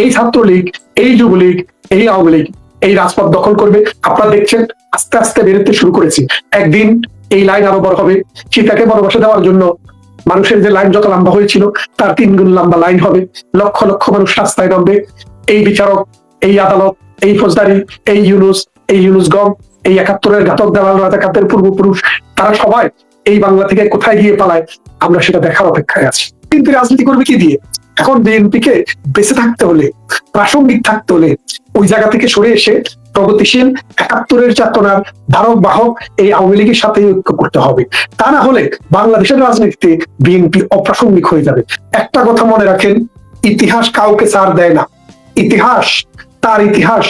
এই ছাত্রলীগ, এই যুবলীগ, এই আওয়ামী লীগ, এই রাজপথ দখল করবে। আপনারা দেখছেন, আস্তে আস্তে বেরোতে শুরু করেছি। একদিন এই লাইন আরও বড় হবে। সীতাকে বনবাসে দেওয়ার জন্য মানুষের যে লাইন যত লম্বা হয়েছিল, তার তিন গুণ লম্বা লাইন হবে। লক্ষ লক্ষ মানুষ রাস্তায় নামবে। এই বিচারক, এই আদালত, এই ফৌজদারি, এই ইউনুস এই ইউনুস গম, এই একাত্তরের ঘাতক দেওয়াল রাজাকাতের পূর্বপুরুষ, তারা সবাই এই বাংলা থেকে কোথায় গিয়ে পালায়, আমরা সেটা দেখার অপেক্ষায় আছি। কিন্তু রাজনীতি করবে কি দিয়ে? এখন বিএনপি কে বেঁচে থাকতে হলে, প্রাসঙ্গিক থাকতে হলে, ওই জায়গা থেকে সরে এসে প্রগতিশীল, একাত্তরের চেতনার ধারক বাহক এই আওয়ামী লীগের সাথে ঐক্য করতে হবে। তা না হলে বাংলাদেশের রাজনীতিতে বিএনপি অপ্রাসঙ্গিক হয়ে যাবে। একটা কথা মনে রাখেন, ইতিহাস কাউকে ছাড় দেয় না। ইতিহাস, তার ইতিহাস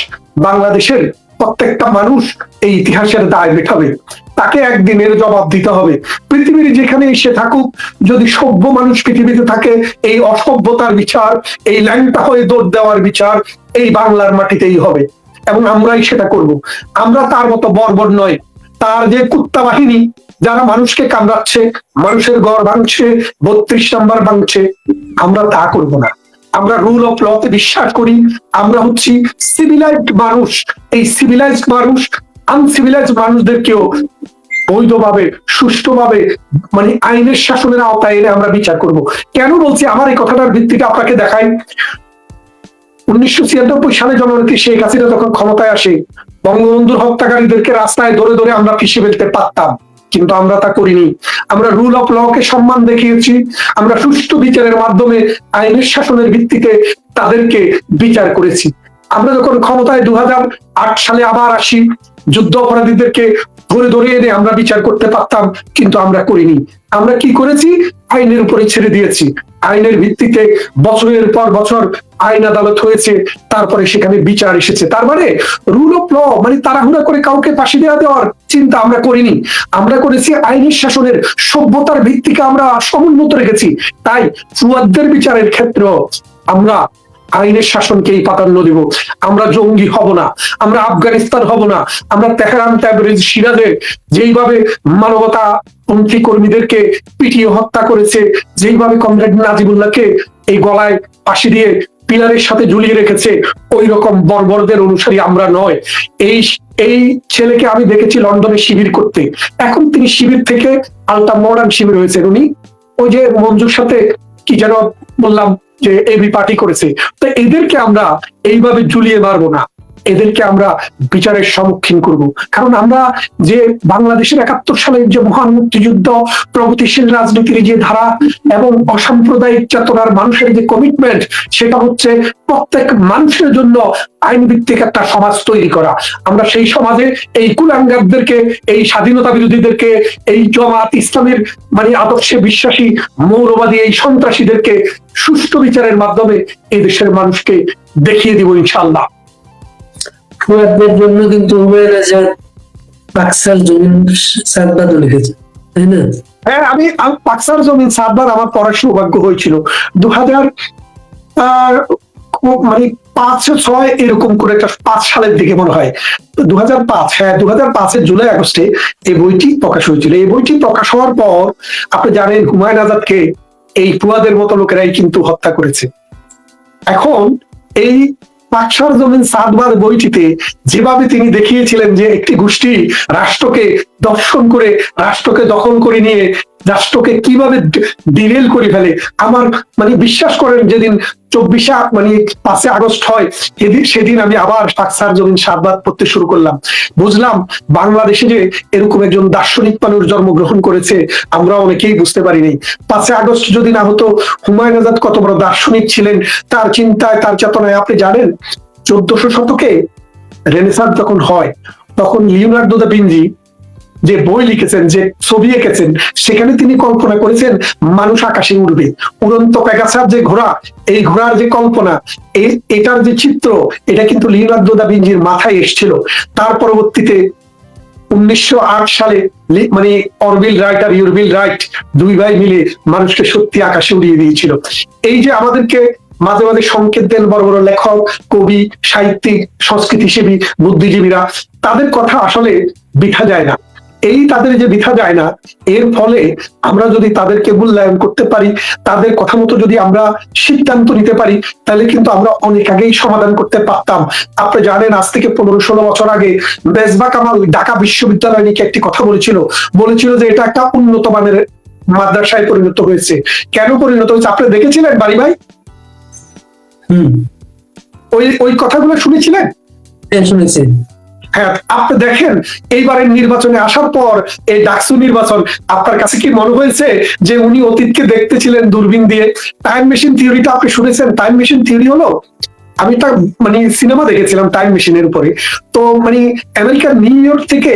বাংলাদেশের প্রত্যেকটা মানুষ এই ইতিহাসের দায় মেটাবে তাকে একদিনের জবাব দিতে হবে। পৃথিবীর যেখানে এসে থাকুক, যদি সভ্য মানুষ পৃথিবীতে থাকে, এই অসভ্যতার বিচার, এই ল্যাংটা হয়ে দৌড় দেওয়ার বিচার এই বাংলার মাটিতেই হবে। এবং আমরাই সেটা করব। আমরা তার মতো বর্বর নয় তার যে কুত্তা বাহিনী, যারা মানুষকে কামড়াচ্ছে, মানুষের গড় ভাঙছে, বত্রিশ নাম্বার ভাঙছে, আমরা তা করব না। আমরা রুল অফ লতে বিশ্বাস করি, আমরা হচ্ছি সিভিলাইজড মানুষ। এই সিভিলাইজড মানুষ আনসিভিলাইজড মানুষদেরকেও বৈধভাবে, সুষ্ঠুভাবে মানে আইনের শাসনের আওতায় এনে আমরা বিচার করব। কেন বলছি? আমার এই কথাটার ভিত্তিটা আপনাকে দেখাই। উনিশশো ছিয়ানব্বই সালে জননেত্রী শেখ হাসিনা যখন ক্ষমতায় আসে, বঙ্গবন্ধুর হত্যাকারীদেরকে রাস্তায় ধরে ধরে আমরা পিছিয়ে ফেলতে পারতাম। কিন্তু আমরা তা করিনি। আমরা রুল অফ ল কে সম্মান দেখিয়েছি। আমরা সুষ্ঠু বিচারের মাধ্যমে আইনের শাসনের ভিত্তিতে তাদেরকে বিচার করেছি। আমরা যখন ক্ষমতায় দু হাজার আট সালে আবার আসি যুদ্ধ অপরাধীদেরকে ধরে ধরে এনে আমরা বিচার করতে পারতাম, কিন্তু আমরা করিনি। আমরা কি করেছি? আইনের উপরে ছেড়ে দিয়েছি। আইনের ভিত্তিতে বছরের পর বছর আইন আদালত হয়েছে, তারপরে সেখানে বিচার এসেছে। তার মানে রুল অফ ল মানে তাড়াহুড়া করে কাউকে ফাঁসি দেওয়া দেওয়ার চিন্তা আমরা করিনি। আমরা করেছি আইনের শাসনের সভ্যতার ভিত্তিকে আমরা সমুন্নত রেখেছি। তাই ফুয়াদদের বিচারের ক্ষেত্র আমরা আইনের শাসনকেই প্রাধান্য দিব? আমরা জঙ্গি হব না, আমরা আফগানিস্তান হব না, আমরা তেহরান ট্যাবরেজ সিরাজে যেইভাবে মানবতা পন্থী কর্মীদেরকে পিটিয়ে হত্যা করেছে, যেইভাবে কমরেড নাজিবুল্লাহকে এই গলায় ফাঁসি দিয়ে পিলারের সাথে ঝুলিয়ে রেখেছে ওই রকম বর্বরদের অনুসারী আমরা নয়। এই এই ছেলেকে আমি দেখেছি লন্ডনে শিবির করতে। এখন তিনি শিবির থেকে আলটা মডার্ন শিবির হয়েছেন উনি। ওই যে মঞ্জুর সাথে কি যেন বললাম যে এবি পার্টি করেছে তো এদেরকে আমরা এইভাবে ঝুলিয়ে মারবো না। এদেরকে আমরা বিচারের সম্মুখীন করব। কারণ আমরা যে বাংলাদেশের একাত্তর সালের যে মহান মুক্তিযুদ্ধ, প্রগতিশীল রাজনীতির যে ধারা এবং অসাম্প্রদায়িক চেতনার মানুষের যে কমিটমেন্ট সেটা হচ্ছে প্রত্যেক মানুষের জন্য আইন ভিত্তিক একটা সমাজ তৈরি করা। আমরা সেই সমাজে এই কুলাঙ্গারদেরকে, এই স্বাধীনতা বিরোধীদেরকে, এই জমাত ইসলামের মানে আদর্শে বিশ্বাসী, মৌলবাদী এই সন্ত্রাসীদেরকে সুষ্ঠু বিচারের মাধ্যমে এই দেশের মানুষকে দেখিয়ে দিব ইনশাল্লাহ ফুয়াদের জন্য কিন্তু হুমায়ুন আজাদ জমিন লিখেছে, তাই না? হ্যাঁ আমি জমিন আমার পড়ার সৌভাগ্য হয়েছিল। দু হাজার মানে পাঁচ ছয় এরকম করে একটা পাঁচ সালের দিকে মনে হয়। দু হাজার পাঁচ হ্যাঁ দু হাজার পাঁচের জুলাই আগস্টে এই বইটি প্রকাশ হয়েছিল। এই বইটি প্রকাশ হওয়ার পর, আপনি জানেন হুমায়ুন আজাদকে এই ফুয়াদের মতো লোকেরাই কিন্তু হত্যা করেছে। এখন এই পাকসার জমিন সাদবাদ বইটিতে যেভাবে তিনি দেখিয়েছিলেন যে একটি গোষ্ঠী রাষ্ট্রকে দর্শন করে, রাষ্ট্রকে দখল করে নিয়ে রাষ্ট্রকে কীভাবে ডিরেল করে ফেলে? আমার মানে বিশ্বাস করেন, যেদিন চব্বিশে মানে পাঁচে আগস্ট হয় সেদিন সেদিন আমি আবার পাকসার জমিন সাতবার পড়তে শুরু করলাম। বুঝলাম, বাংলাদেশে যে এরকম একজন দার্শনিক মানুষ জন্মগ্রহণ করেছে, আমরা অনেকেই বুঝতে পারিনি। পাঁচে আগস্ট যদি না হতো, হুমায়ুন আজাদ কত বড় দার্শনিক ছিলেন, তার চিন্তায়, তার চেতনায়, আপনি জানেন, চোদ্দশো শতকে রেনেসার যখন হয়, তখন লিওনার্দো দা ভিঞ্চি যে বই লিখেছেন, যে ছবি এঁকেছেন, সেখানে তিনি কল্পনা করেছেন, মানুষ আকাশে উড়বে। উড়ন্ত প্যাগাসার যে ঘোড়া, এই ঘোড়ার যে কল্পনা এটার যে চিত্র, এটা কিন্তু লিওনার্দো দা ভিঞ্চির মাথায় এসেছিল। তার পরবর্তীতে উনিশশো আট সালে মানে অরবিল রাইট আর ইউরবিল রাইট দুই ভাই মিলে মানুষকে সত্যি আকাশে উড়িয়ে দিয়েছিল। এই যে আমাদেরকে মাঝে মাঝে সংকেত দেন বড় বড় লেখক, কবি, সাহিত্যিক সংস্কৃতিসেবী বুদ্ধিজীবীরা, তাদের কথা আসলে বিঠা যায় না। এই তাদের যে বৃথা যায় না এর ফলে আমরা যদি তাদেরকে মূল্যায়ন করতে পারি তাদের কথা মতো যদি আমরা সিদ্ধান্ত নিতে পারি তাহলে কিন্তু আমরা অনেক আগেই সমাধান করতে পারতাম। আপনি জানেন আজ থেকে পনেরো ষোলো বছর আগে বেজবা কামাল ঢাকা বিশ্ববিদ্যালয় নিয়ে একটি কথা বলেছিল। বলেছিল যে এটা একটা উন্নত মানের মাদ্রাসায় পরিণত হয়েছে। কেন পরিণত হয়েছে? আপনি দেখেছিলেন বাড়ি ভাই? হম। ওই ওই কথাগুলো শুনেছিলেন? হ্যাঁ শুনেছি। হ্যাঁ আপনি দেখেন, এইবারের নির্বাচনে আসার পর এই ডাকসু নির্বাচন, আপনার কাছে কি মনে হয়েছে যে উনি অতীতকে দেখতেছিলেন দূরবীন দিয়ে? টাইম মেশিন থিওরিটা আপনি শুনেছেন? টাইম মেশিন থিওরি হলো? আমি একটা মানে সিনেমা দেখেছিলাম টাইম মেশিনের উপরে। তো মানে আমেরিকার নিউ ইয়র্ক থেকে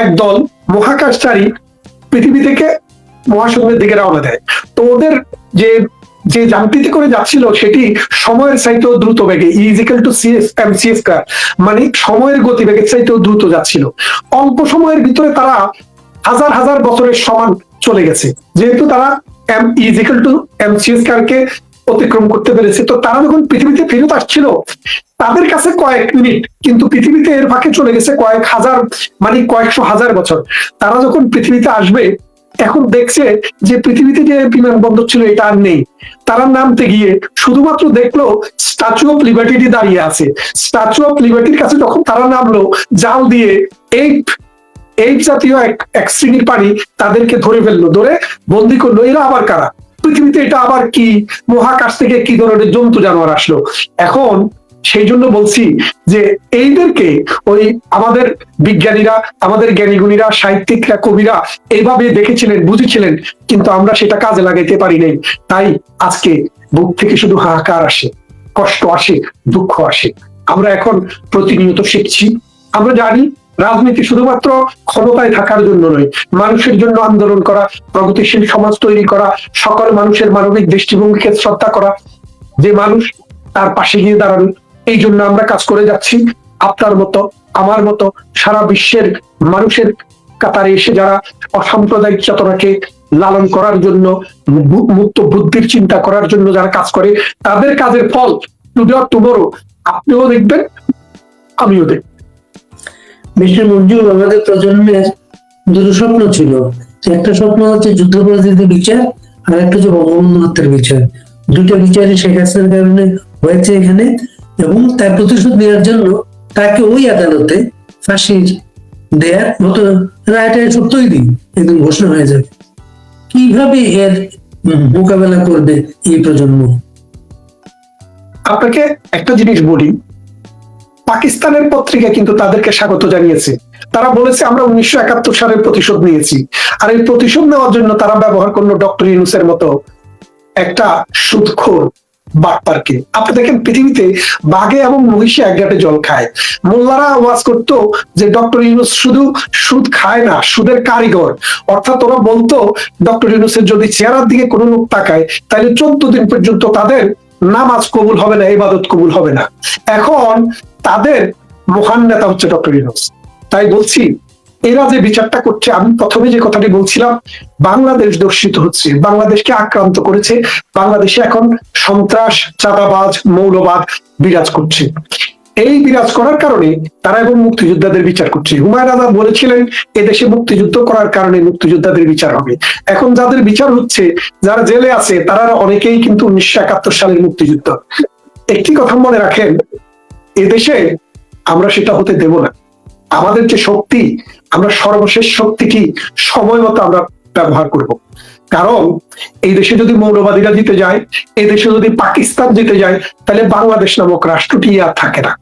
এক দল মহাকাশচারী পৃথিবী থেকে মহাশূন্যের দিকে রওনা দেয়। তো ওদের যে যে যান্ত্রিক করে যাচ্ছিল সেটি সময়ের চাইতেও দ্রুত বেগে ইজিক্যাল টু সিএস এম মানে সময়ের গতিবেগের চাইতেও দ্রুত যাচ্ছিল। অল্প সময়ের ভিতরে তারা হাজার হাজার বছরের সমান চলে গেছে। যেহেতু তারা এম ইজিক্যাল টু এম সিএস কে অতিক্রম করতে পেরেছে, তো তারা যখন পৃথিবীতে ফেরত আসছিল, তাদের কাছে কয়েক মিনিট, কিন্তু পৃথিবীতে এর ফাঁকে চলে গেছে কয়েক হাজার মানে কয়েকশো হাজার বছর। তারা যখন পৃথিবীতে আসবে এখন দেখছে যে পৃথিবীতে যে বিমানবন্দর ছিল, এটা আর নেই। তারা নামতে গিয়ে শুধুমাত্র দেখল স্ট্যাচু অফ লিবার্টি দাঁড়িয়ে আছে। স্ট্যাচু অফ লিবার্টির কাছে যখন তারা নামলো, জাল দিয়ে এই এই জাতীয় এক এক শ্রেণির পানি তাদেরকে ধরে ফেলল, ধরে বন্দি করল। এরা আবার কারা? পৃথিবীতে এটা আবার কি? মহাকাশ থেকে কি ধরনের জন্তু জানোয়ার আসলো? এখন সেই জন্য বলছি যে এইদেরকে ওই আমাদের বিজ্ঞানীরা, আমাদের জ্ঞানীগুণীরা, সাহিত্যিকরা, কবিরা এইভাবে দেখেছিলেন, বুঝেছিলেন, কিন্তু আমরা সেটা কাজে লাগাইতে পারি নাই। তাই আজকে বুক থেকে শুধু হাহাকার আসে, কষ্ট আসে, দুঃখ আসে। আমরা এখন প্রতিনিয়ত শিখছি। আমরা জানি রাজনীতি শুধুমাত্র ক্ষমতায় থাকার জন্য নয়, মানুষের জন্য আন্দোলন করা, প্রগতিশীল সমাজ তৈরি করা, সকল মানুষের মানবিক দৃষ্টিভঙ্গিকে শ্রদ্ধা করা, যে মানুষ তার পাশে গিয়ে দাঁড়ানো এই জন্য আমরা কাজ করে যাচ্ছি। আপনার মতো, আমার মতো সারা বিশ্বের মানুষের কাতারে এসে যারা অসাম্প্রদায়িক চেতনাকে লালন করার জন্য মুক্ত বুদ্ধির চিন্তা করার জন্য যারা কাজ করে, তাদের কাজের ফল টুডে আপনিও দেখবেন, আমিও দেখব। মিস্টার মঞ্জুর, আমাদের প্রজন্মের দুটো স্বপ্ন ছিল। একটা স্বপ্ন হচ্ছে যুদ্ধপরাধীদের বিচার, আর একটা হচ্ছে বঙ্গবন্ধু হত্যার বিচার। দুটো বিচারই শেখ হাসিনার কারণে হয়েছে এখানে। এবং তার প্রতিশোধ নেওয়ার জন্য তাকে ওই আদালতে ফাঁসির দেয়ার মতো রায়টা সত্যই দিন একদম ঘোষণা হয়ে যাবে। কীভাবে এর মোকাবেলা করবে এই প্রজন্ম? আপনাকে একটা জিনিস বলি। পাকিস্তানের পত্রিকা কিন্তু তাদেরকে স্বাগত জানিয়েছে। তারা বলেছে, আমরা উনিশশো একাত্তর সালের প্রতিশোধ নিয়েছি। আর এই প্রতিশোধ নেওয়ার জন্য তারা ব্যবহার করল ডক্টর ইউনুসের মতো একটা সুদখোর বাটপারকে আপনি দেখেন পৃথিবীতে বাঘে এবং মহিষে এক ঘাটে জল খায়। মোল্লারা আওয়াজ করতো যে ডক্টর ইউনুস শুধু সুদ খায় না, সুদের কারিগর। অর্থাৎ ওরা বলতো, ডক্টর ইউনুসের যদি চেহারার দিকে কোনো লোক তাকায়, তাহলে চোদ্দ দিন পর্যন্ত তাদের নামাজ কবুল হবে না, ইবাদত কবুল হবে না। এখন তাদের মহান নেতা হচ্ছে ডক্টর ইউনুস। তাই বলছি এরা যে বিচারটা করছে, আমি প্রথমে যে কথাটি বলছিলাম, বাংলাদেশ দর্শিত হচ্ছে, বাংলাদেশকে আক্রান্ত করেছে, বাংলাদেশে এখন সন্ত্রাস, চাঁদাবাজ, মৌলবাদ বিরাজ করছে। এই বিরাজ করার কারণে তারা এবং মুক্তিযোদ্ধাদের বিচার করছে। হুমায়ুন আজাদ বলেছিলেন, এদেশে মুক্তিযুদ্ধ করার কারণে মুক্তিযোদ্ধাদের বিচার হবে। এখন যাদের বিচার হচ্ছে, যারা জেলে আছে, তারা অনেকেই কিন্তু উনিশশো একাত্তর সালের মুক্তিযুদ্ধ। একটি কথা মনে রাখেন, এদেশে আমরা সেটা হতে দেব না। আমাদের যে শক্তি, আমরা সর্বশেষ শক্তিটি সময় মতো আমরা ব্যবহার করব। কারণ এই দেশে যদি মৌলবাদীরা জিতে যায়, এই দেশে যদি পাকিস্তান জিতে যায়, তাহলে বাংলাদেশ নামক রাষ্ট্রটি আর থাকে না।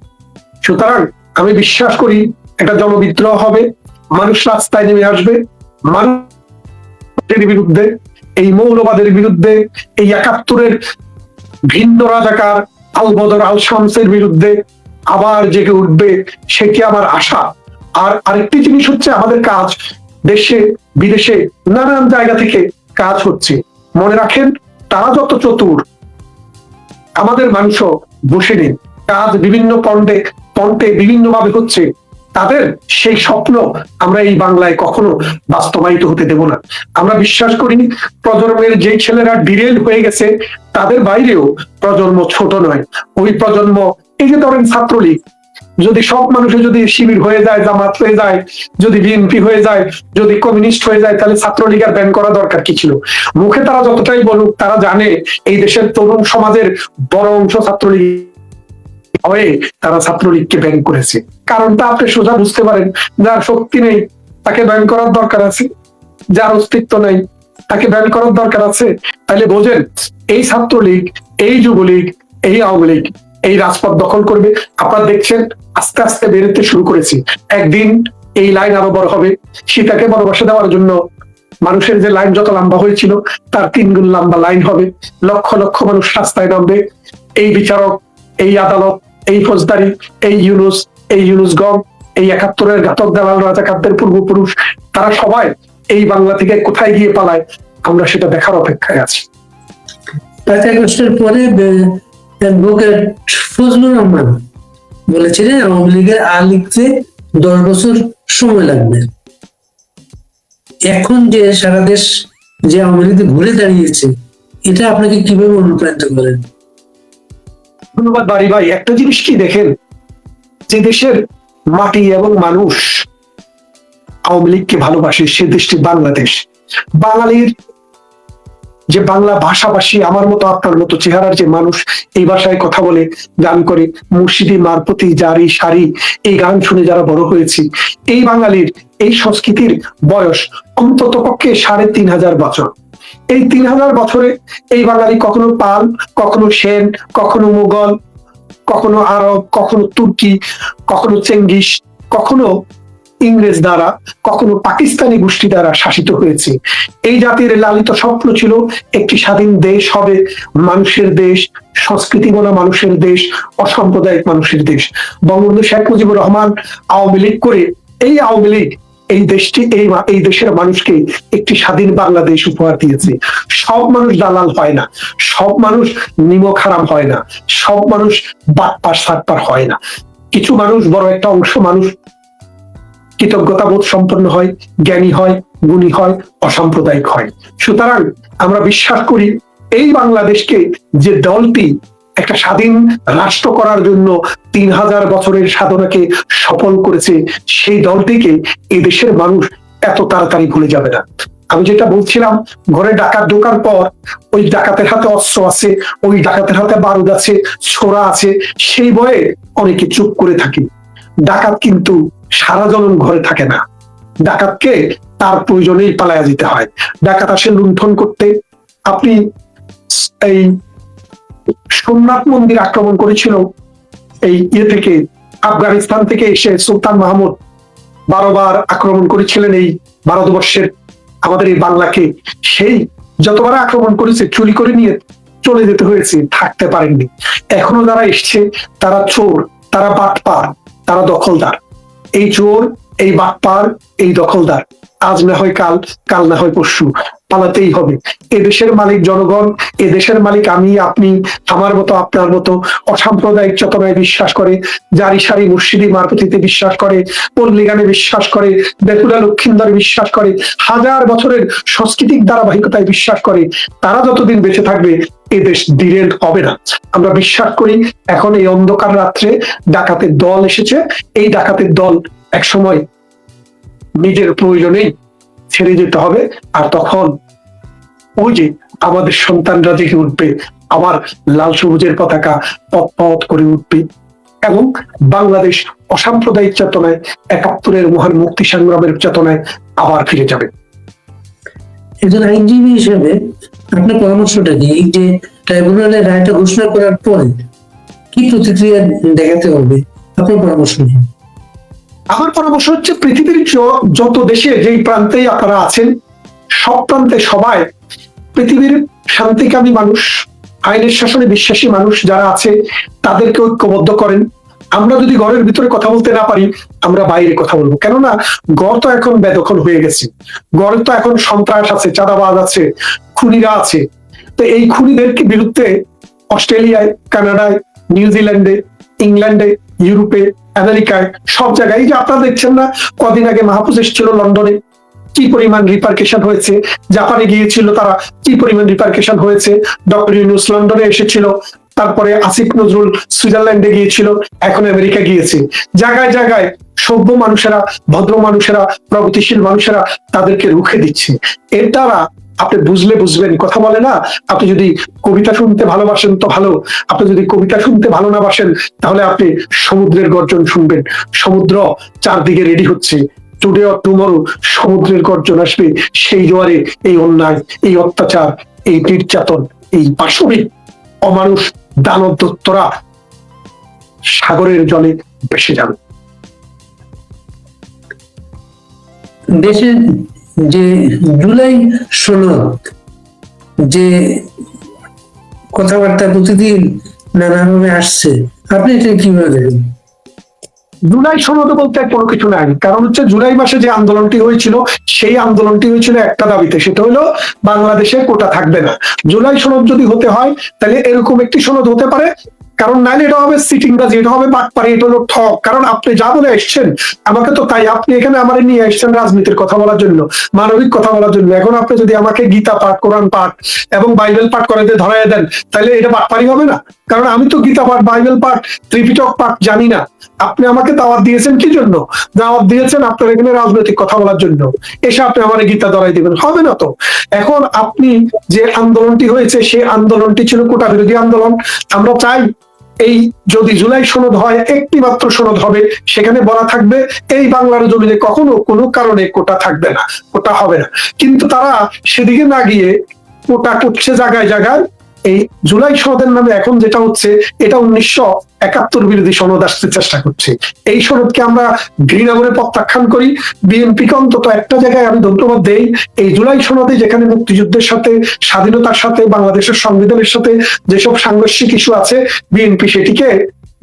সুতরাং আমি বিশ্বাস করি একটা জনবিদ্রোহ হবে, মানুষ রাস্তায় নেমে আসবে, মানুষের বিরুদ্ধে, এই মৌলবাদের বিরুদ্ধে, এই একাত্তরের ভিন্ন রাজাকার আল বদর আল শামসের বিরুদ্ধে আবার জেগে উঠবে সেটি আমার আশা? আর আরেকটি জিনিস হচ্ছে আমাদের কাজ দেশে, বিদেশে, নানান জায়গা থেকে কাজ হচ্ছে। মনে রাখেন, তারা যত চতুর, আমাদের মানুষও বসে নেই। কাজ বিভিন্ন পন্ডে, পন্টে বিভিন্ন ভাবে হচ্ছে। তাদের সেই স্বপ্ন আমরা এই বাংলায় কখনো বাস্তবায়িত হতে দেব না। আমরা বিশ্বাস করি, প্রজন্মের যে ছেলেরা ডিরেল হয়ে গেছে, তাদের বাইরেও প্রজন্ম ছোট নয়। ওই প্রজন্ম, এই যে ধরেন ছাত্রলীগ যদি সব মানুষের যদি শিবির হয়ে যায়, জামাত হয়ে যায়, যদি বিএনপি হয়ে যায়, যদি কমিউনিস্ট হয়ে যায়, তাহলে ছাত্রলীগ আর ব্যান করা দরকার কি ছিল? মুখে তারা যতটাই বলুক, তারা জানে এই দেশের তরুণ সমাজের বড় অংশ ছাত্রলীগ হয়ে তারা ছাত্রলীগকে ব্যান করেছে। কারণটা আপনি সোজা বুঝতে পারেন, যার শক্তি নেই, তাকে ব্যান করার দরকার আছে। যার অস্তিত্ব নেই, তাকে ব্যান করার দরকার আছে। তাহলে বোঝেন, এই ছাত্রলীগ, এই যুবলীগ, এই আওয়ামী লীগ, এই রাজপথ দখল করবে। আপনারা দেখছেন আস্তে আস্তে বেরোতে শুরু করেছি। একদিন এই লাইন আরও বড় হবে। সীতাকে ভালোবাসা দেওয়ার জন্য মানুষের যে লাইন যত লম্বা হয়েছিল, তার তিন গুণ লম্বা লাইন হবে। লক্ষ লক্ষ মানুষ রাস্তায় নামবে। এই বিচারক, এই আদালত, এই ফৌজদারি, এই ইউনুস এই ইউনুস গম এই একাত্তরের ঘাতক দালাল, রাজাকারদের পূর্বপুরুষ, তারা সবাই এই বাংলা থেকে কোথায় গিয়ে পালায়, আমরা সেটা দেখার অপেক্ষায় আছি। পাঁচ আগস্টের পরে ফজলুর রহমান বলেছিলেন আওয়ামী লীগের আ লিখতে দশ বছর সময় লাগবে। এখন যে সারা দেশ যে আওয়ামী লীগ ঘুরে দাঁড়িয়েছে, এটা আপনাকে কীভাবে অনুপ্রাণিত করেন? ধন্যবাদ বাড়ি ভাই। একটা জিনিস কি দেখেন? যে দেশের মাটি এবং মানুষ আওয়ামী লীগকে ভালোবাসে, সে দেশটি বাংলাদেশ। বাঙালির যে বাংলা ভাষাভাষী আমার মতো আপনার মতো চেহারার যে মানুষ এই ভাষায় কথা বলে, গান করে, মুর্শিদি, মারপতি, জারি, সারি, এই গান শুনে যারা বড় হয়েছি, এই বাঙালির এই সংস্কৃতির বয়স অন্তত পক্ষে সাড়ে তিন হাজার বছর। এই তিন হাজার বছরে এই বাঙালি কখনো পাল, কখনো সেন, কখনো মুঘল, কখনো আরব, কখনো তুর্কি, কখনো চেঙ্গিস, কখনো ইংরেজ দ্বারা, কখনো পাকিস্তানি গোষ্ঠী দ্বারা শাসিত হয়েছে। এই জাতির লালিত স্বপ্ন ছিল, একটি স্বাধীন দেশ হবে, মানুষের দেশ সংস্কৃতি বলা মানুষের দেশ, অসাম্প্রদায়িক মানুষের দেশ। বঙ্গবন্ধু শেখ মুজিবুর রহমান আওয়ামী লীগ করে এই আওয়ামী লীগ, এই দেশটি, এই এই দেশের মানুষকে একটি স্বাধীন বাংলাদেশ উপহার দিয়েছে। সব মানুষ দালাল হয় না। সব মানুষ নিমক হারাম হয় না। সব মানুষ বাটপার সাতপার হয় না। কিছু মানুষ বড় একটা অংশ মানুষ কৃতজ্ঞতা বোধ সম্পন্ন হয়, জ্ঞানী হয়, গুণী হয়, অসাম্প্রদায়িক হয়। সুতরাং আমরা বিশ্বাস করি এই বাংলাদেশকে যে দলটি একটা স্বাধীন রাষ্ট্র করার জন্য তিন হাজার বছরের সাধনাকে সফল করেছে, সেই দলটিকে দেশের মানুষ এত তাড়াতাড়ি ভুলে যাবে না। আমি যেটা বলছিলাম, ঘরে ডাকাত ঢোকার পর ওই ডাকাতের হাতে অস্ত্র আছে, ওই ডাকাতের হাতে বারুদ আছে, ছোড়া আছে, সেই ভয়ে অনেকে চুপ করে থাকে। ডাকাত কিন্তু সারা জনম ঘরে থাকে না। ডাকাতকে তার প্রয়োজনেই পালায়া যেতে হয়। ডাকাত আসে লুণ্ঠন করতে। আপনি এই সোমনাথ মন্দির আক্রমণ করেছিল। এই ইয়ে থেকে, আফগানিস্তান থেকে এসে সুলতান মাহমুদ বারোবার আক্রমণ করেছিলেন এই ভারতবর্ষের, আমাদের এই বাংলাকে। সেই যতবার আক্রমণ করেছে, চুরি করে নিয়ে চলে যেতে হয়েছে, থাকতে পারেননি। এখনও যারা এসছে, তারা চোর, তারা বাটপার, তারা দখলদার। এই চোর, এই বাটপার এই দখলদার। আজ না হয় কাল কাল না হয় পরশু। পালাতেই হবে। এ দেশের মালিক জনগণ, এ দেশের মালিক আমি, আপনি, আমার মতো, আপনার মতো অসাম্প্রদায়িক চেতনায় বিশ্বাস করে, জারি সারি মুর্শিদি মারপতিতে বিশ্বাস করে পল্লী গানে বিশ্বাস করে, বেকুলা লক্ষিন্দরে বিশ্বাস করে, হাজার বছরের সাংস্কৃতিক ধারাবাহিকতায় বিশ্বাস করে, তারা যতদিন বেঁচে থাকবে এ দেশ হবে না। আমরা বিশ্বাস করি, এখন এই অন্ধকার রাত্রে ডাকাতের দল এসেছে। এই ডাকাতের দল এক সময় নিজের প্রয়োজনেই ছেড়ে যেতে হবে। আর তখন ওই যে আমাদের সন্তানরা জেগে উঠবে, আবার লাল সবুজের পতাকা পথ করে উঠবে। এবং বাংলাদেশ অসাম্প্রদায়িক চেতনায়, একাত্তরের মহান মুক্তি সংগ্রামের চেতনায় আবার ফিরে যাবে। একজন আইনজীবী হিসেবে আপনার পরামর্শটা কি? এই যে ট্রাইব্যুনালের রায়টা ঘোষণা করার পরে কি প্রতিক্রিয়া দেখাতে হবে? আপনার পরামর্শ কি আমার পরামর্শ হচ্ছে পৃথিবীর যত দেশে যেই প্রান্তেই আপনারা আছেন, সব প্রান্তে সবাই পৃথিবীর শান্তিকামী মানুষ, আইনের শাসনে বিশ্বাসী মানুষ যারা আছে, তাদেরকে ঐক্যবদ্ধ করেন। আমরা যদি ঘরের ভিতরে কথা বলতে না পারি, আমরা বাইরে কথা বলব। কেননা গড় তো এখন বেদখল হয়ে গেছে। গড়ে তো এখন সন্ত্রাস আছে, চাঁদাবাজ আছে, খুনিরা আছে। তো এই খুনিদের বিরুদ্ধে অস্ট্রেলিয়ায়, কানাডায়, নিউজিল্যান্ডে, ইংল্যান্ডে, ইউরোপে, আমেরিকায়, সব জায়গায় যে আপনারা দেখছেন না, কদিন আগে মাহফুজ এসেছিল লন্ডনে, কি পরিমাণ রিপার্কেশন হয়েছে, জাপানে গিয়েছিল তারা, কি পরিমাণ রিপার্কেশন হয়েছে, ডক্টর ইউনুস লন্ডনে এসেছিল তারপরে আসিফ নজরুল সুইজারল্যান্ডে গিয়েছিল, এখন আমেরিকা গিয়েছে। জায়গায় জায়গায় সভ্য মানুষেরা, ভদ্র মানুষেরা, প্রগতিশীল মানুষেরা তাদেরকে রুখে দিচ্ছে। এর দ্বারা আপনি বুঝলে বুঝবেন, কথা বলে না, আপনি যদি কবিতা শুনতে ভালোবাসেন তো ভালো, আপনি যদি কবিতা শুনতে ভালো না বাসেন, তাহলে আপনি সমুদ্রের গর্জন শুনবেন। সমুদ্র চারদিকে রেডি হচ্ছে। টুডে অর টুমরো সমুদ্রের গর্জন আসবে, সেই জোয়ারে এই অন্যায়, এই অত্যাচার, এই নির্যাতন, এই পাশবিক অমানুষ দানব দত্তরা সাগরের জলে ভেসে যাবে। দেশে যে জুলাই ষোলো যে কথাবার্তা প্রতিদিন নানাভাবে আসছে, আপনি এটা কীভাবে দেখেন? জুলাই সনদ বলতে কোনো কিছু নাই। কারণ হচ্ছে জুলাই মাসে যে আন্দোলনটি হয়েছিল, সেই আন্দোলনটি হয়েছিল একটা দাবিতে। সেটা হলো বাংলাদেশে কোটা থাকবে না। জুলাই সনদ যদি হতে হয়, তাহলে এরকম একটি সনদ হতে পারে। কারণ নাইলে এটা হবে সিটিং বাজি, এটা হবে বাটপারি, এটা হলো ঠক কারণ আপনি যা বলে এসছেন, আমাকে তো তাই আপনি এখানে আমার নিয়ে এসছেন রাজনীতির কথা বলার জন্য, মানবিক কথা বলার জন্য। এখন আপনি যদি আমাকে গীতা পাঠ, কোরআন পাঠ এবং বাইবেল পাঠ করে ধরাই দেন, তাহলে এটা বাটপারি হবে না? কারণ আমি তো গীতা পাঠ, বাইবেল পাঠ, ত্রিপিটক পাঠ জানি না। আপনি আমাকে দাওয়াত দিয়েছেন কি জন্য? দাওয়াত দিয়েছেন আপনার এখানে রাজনৈতিক কথা বলার জন্য। এসে আপনি আমার গীতা ধরাই দিবেন। হবে না তো? এখন আপনি যে আন্দোলনটি হয়েছে, সেই আন্দোলনটি ছিল কোটা বিরোধী আন্দোলন। আমরা চাই এই যদি জুলাই সনদ হয়, একটি মাত্র সনদ হবে, সেখানে বলা থাকবে, এই বাংলার জমিনে কখনো কোনো কারণে কোটা থাকবে না, কোটা হবে না। কিন্তু তারা সেদিকে না গিয়ে কোটা করছে জায়গায় জায়গায় এই জুলাই সনদের নামে এখন যেটা হচ্ছে, এটা উনিশশো একাত্তর বিরোধী সনদ আসতে চেষ্টা করছে। এই সনদকে আমরা ঘৃণা করে প্রত্যাখ্যান করি। বিএনপিকে অন্তত একটা জায়গায় আমি ধন্যবাদ দেই। এই জুলাই সনদে যেখানে মুক্তিযুদ্ধের সাথে, স্বাধীনতার সাথে, বাংলাদেশের সংবিধানের সাথে যেসব সাংঘর্ষিক ইস্যু আছে, বিএনপি সেটিকে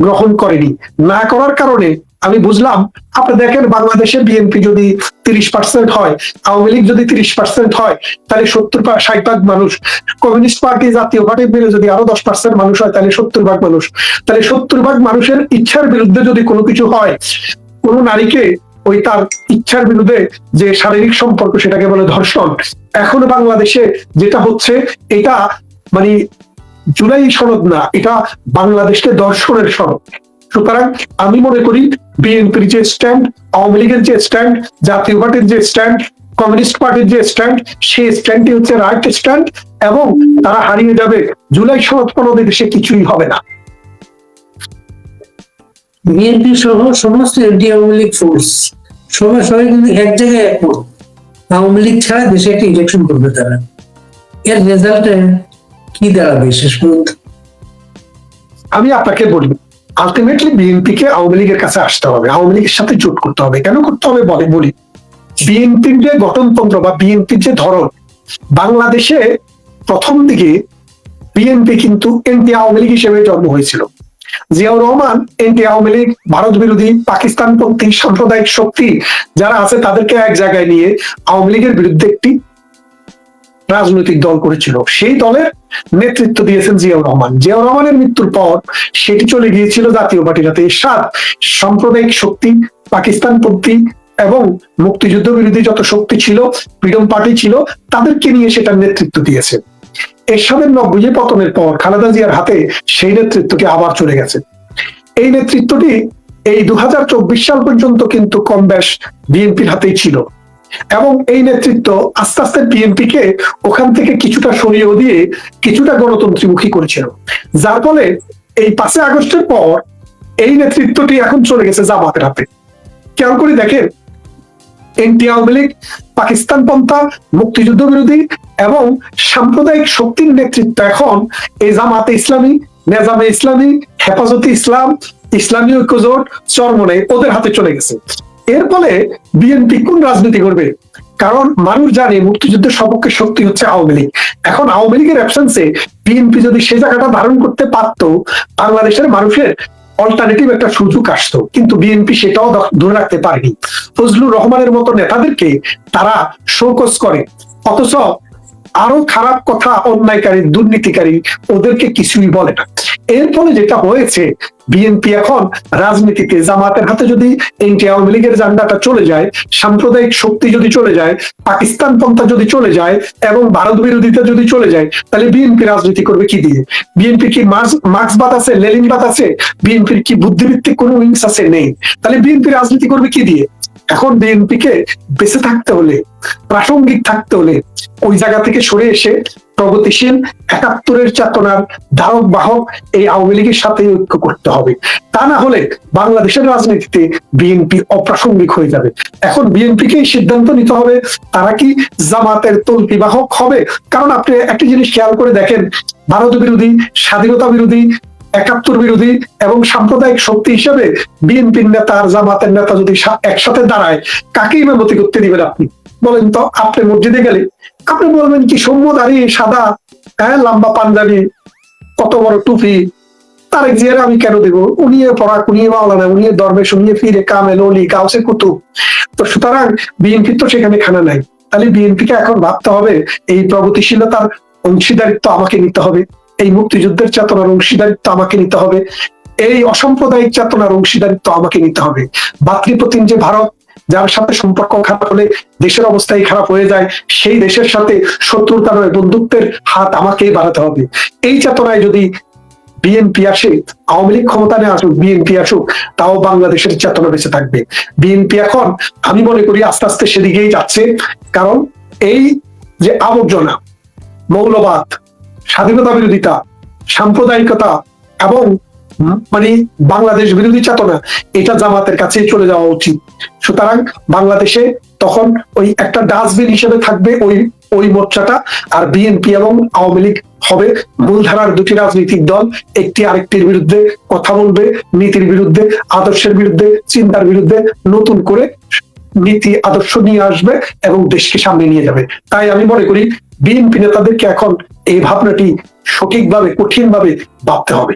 গ্রহণ করেনি। না করার কারণে আমি বুঝলাম, আপনি দেখেন বাংলাদেশে বিএনপি যদি তিরিশ পার্সেন্ট হয়, আওয়ামী লীগ যদি তিরিশ পার্সেন্ট হয়, তাহলে সত্তর ষাট ভাগ মানুষ, কমিউনিস্ট পার্টি জাতীয় পার্টি মিলে যদি আরও দশ পার্সেন্ট মানুষ হয়, তাহলে সত্তর ভাগ মানুষ। তাহলে সত্তর ভাগ মানুষের ইচ্ছার বিরুদ্ধে যদি কোনো কিছু হয়, কোন নারীকে ওই তার ইচ্ছার বিরুদ্ধে যে শারীরিক সম্পর্ক সেটাকে বলে ধর্ষণ, এখন বাংলাদেশে যেটা হচ্ছে, এটা মানে জুলাই সনদ না, এটা বাংলাদেশকে দর্শনের সনদ। সুতরাং আমি মনে করি বিএনপির যে স্ট্যান্ড আওয়ামী লীগের যে স্ট্যান্ড জাতীয় পার্টির যে স্ট্যান্ড কমিউনিস্ট পার্টির যে স্ট্যান্ড সেই স্ট্যান্ডটি হচ্ছে রাইট স্ট্যান্ড এবং তারা হারিয়ে যাবে জুলাই সনদ পনেরো দেশে কিছুই হবে না। বিএনপি সহ সমস্ত এনটি আওয়ামী লীগ ফোর্স সবাই সবাই কিন্তু এক জায়গায় একমত আওয়ামী লীগ ছাড়া দেশে একটা ইলেকশন করবে তারা। এর রেজাল্টে কি দাঁড়াবে শেষ পর্যন্ত? আমি আপনাকে বলি আলটিমেটলি বিএনপি কে আওয়ামী লীগের কাছে আসতে হবে, আওয়ামী লীগের সাথে জোট করতে হবে। কেন করতে হবে? বলে বলি। বিএনপির যে গঠনতন্ত্র বা বিএনপির যে ধরন, বাংলাদেশে প্রথম দিকে বিএনপি কিন্তু এনটি আওয়ামী লীগ হিসেবে জন্ম হয়েছিল। জিয়াউর রহমান এনটি আওয়ামী লীগ, ভারত বিরোধী পাকিস্তান পন্থী সাম্প্রদায়িক শক্তি যারা আছে তাদেরকে এক জায়গায় নিয়ে আওয়ামী লীগের বিরুদ্ধে একটি রাজনৈতিক দল করেছিল। সেই দলের নেতৃত্ব দিয়েছেন জিয়াউর রহমান। জিয়াউর রহমানের মৃত্যুর পর সেটি চলে গিয়েছিল জাতীয় পার্টির হাতে। এরশাদ, সাম্প্রদায়িক শক্তি পাকিস্তান পাকিস্তানপন্থী এবং মুক্তিযুদ্ধ বিরোধী যত শক্তি ছিল, ফ্রিডম পার্টি ছিল, তাদেরকে নিয়ে সেটার নেতৃত্ব দিয়েছে। এরশাদের নব্বই পতনের পর খালেদা জিয়ার হাতে সেই নেতৃত্বটি আবার চলে গেছে। এই নেতৃত্বটি এই দু হাজার চব্বিশ সাল পর্যন্ত কিন্তু কম বেশ বিএনপির হাতেই ছিল। এবং এই নেতৃত্ব আস্তে আস্তে বিএনপি কে ওখান থেকে কিছুটা সরিয়েও দিয়ে কিছুটা গণতন্ত্রীমুখী করেছিল। যার ফলে এই পাঁচই আগস্টের পর এই নেতৃত্বটি এখন চলে গেছে জামাতের হাতে। খেয়াল করে দেখেন, এনটি আওয়ামী লীগ, পাকিস্তান পন্থা, মুক্তিযুদ্ধ বিরোধী এবং সাম্প্রদায়িক শক্তির নেতৃত্ব এখন এই জামাতে ইসলামী, নেজামে ইসলামী, হেফাজতে ইসলাম, ইসলামী ঐক্যজোট চরমনে ওদের হাতে চলে গেছে। এর ফলে বিএনপি কোন রাজনীতি করবে? কারণ মানুষ জানে মুক্তিযুদ্ধের সপক্ষে শক্তি হচ্ছে আওয়ামী লীগ। এখন আওয়ামী লীগের অ্যাবসেন্সে বিএনপি যদি সে জায়গাটা ধারণ করতে পারতো, বাংলাদেশের মানুষের অল্টারনেটিভ একটা সুযোগ আসতো। কিন্তু বিএনপি সেটাও ধরে রাখতে পারেনি। ফজলুর রহমানের মতো নেতাদেরকে তারা শোকস করে। অথচ আরও খারাপ কথা অন্যায়কারী, দুর্নীতিকারী ওদেরকে কিছুই বলে না। এর ফলে যেটা হয়েছে বিএনপি এখন রাজনীতিতে জামাতের হাতে যদি এনটি আওয়ামী লীগের জান্ডাটা চলে যায়, সাম্প্রদায়িক শক্তি যদি চলে যায়, পাকিস্তান পন্থা যদি চলে যায় এবং ভারত বিরোধিতা যদি চলে যায়, তাহলে বিএনপি রাজনীতি করবে কি দিয়ে? বিএনপি কি মার্ক্স- মার্ক্সবাদ আছে লেলিনবাদ আছে? বিএনপির কি বুদ্ধিভিত্তিক কোনো উইংস আছে নেই? তাহলে বিএনপি রাজনীতি করবে কি দিয়ে? এখন বিএনপি কে বেঁচে থাকতে হলে, প্রাসঙ্গিক থাকতে হলে, ওই জায়গা থেকে সরে এসে প্রগতিশীল, একাত্তরের চেতনার ধারক বাহক এই আওয়ামী লীগের সাথে ঐক্য করতে হবে। তা না হলে বাংলাদেশের রাজনীতিতে বিএনপি অপ্রাসঙ্গিক হয়ে যাবে। এখন বিএনপিকেই সিদ্ধান্ত নিতে হবে, তারা কি জামাতের তল্পি বাহক হবে? কারণ আপনি একটা জিনিস খেয়াল করে দেখেন, ভারত বিরোধী, স্বাধীনতা বিরোধী, একাত্তর বিরোধী এবং সাম্প্রদায়িক শক্তি হিসেবে বিএনপির নেতা আর জামাতের নেতা যদি একসাথে দাঁড়ায় কাকে ইমামতি করতে দিবেন আপনি? বলেন তো, আপনি মসজিদে গেলে আপনি বলবেন কি সৌম্য দাঁড়িয়ে সাদা হ্যাঁ লম্বা পাঞ্জাবি, কত বড় টুপি? তারেক জিয়ারে আমি কেন দেবো? উনি পড়া উনি মাওলানা উনি দরবেশ উনি ফিরে কামেল, অলি গাউসে কুতুব। তো সুতরাং বিএনপির তো সেখানে খানা নাই। তাহলে বিএনপিকে এখন ভাবতে হবে, এই প্রগতিশীলতার অংশীদারিত্ব আমাকে নিতে হবে, এই মুক্তিযুদ্ধের চেতনার অংশীদারিত্ব আমাকে নিতে হবে, এই অসাম্প্রদায়িক চেতনার অংশীদারিত্ব আমাকে নিতে হবে। ভাতৃপ্রতিম যে ভারত যার সাথে সম্পর্ক খারাপ হলে দেশের অবস্থাই খারাপ হয়ে যায়, সেই দেশের সাথে শত্রুতা নয় বন্ধুত্বের হাত আমাকেই বাড়াতে হবে। এই চেতনায় যদি বিএনপি আসে, আওয়ামী লীগ ক্ষমতায় আসুক বিএনপি আসুক, তাও বাংলাদেশের চেতনা বেঁচে থাকবে। বিএনপি এখন, আমি মনে করি আস্তে আস্তে সেদিকেই যাচ্ছে। কারণ এই যে আবর্জনা, মৌলবাদ, স্বাধীনতা বিরোধিতা, সাম্প্রদায়িকতা এবং মানে বাংলাদেশ বিরোধী চেতনা, এটা জামাতের কাছে চলে যাওয়া উচিত। সুতরাং বাংলাদেশে তখন ওই একটা ডাস্টবিন হিসেবে থাকবে ওই ওই মোর্চাটা, আর বিএনপি এবং আওয়ামী লীগ হবে মূলধারার দুটি রাজনৈতিক দল, একটি আরেকটির বিরুদ্ধে কথা বলবে, নীতির বিরুদ্ধে, আদর্শের বিরুদ্ধে, চিন্তার বিরুদ্ধে নতুন করে নীতি, আদর্শ নিয়ে আসবে এবং দেশকে সামনে নিয়ে যাবে। তাই আমি মনে করি, বিএনপি নেতাদেরকে এখন এই ভাবনাটি সঠিকভাবে, কঠিনভাবে ভাবতে হবে।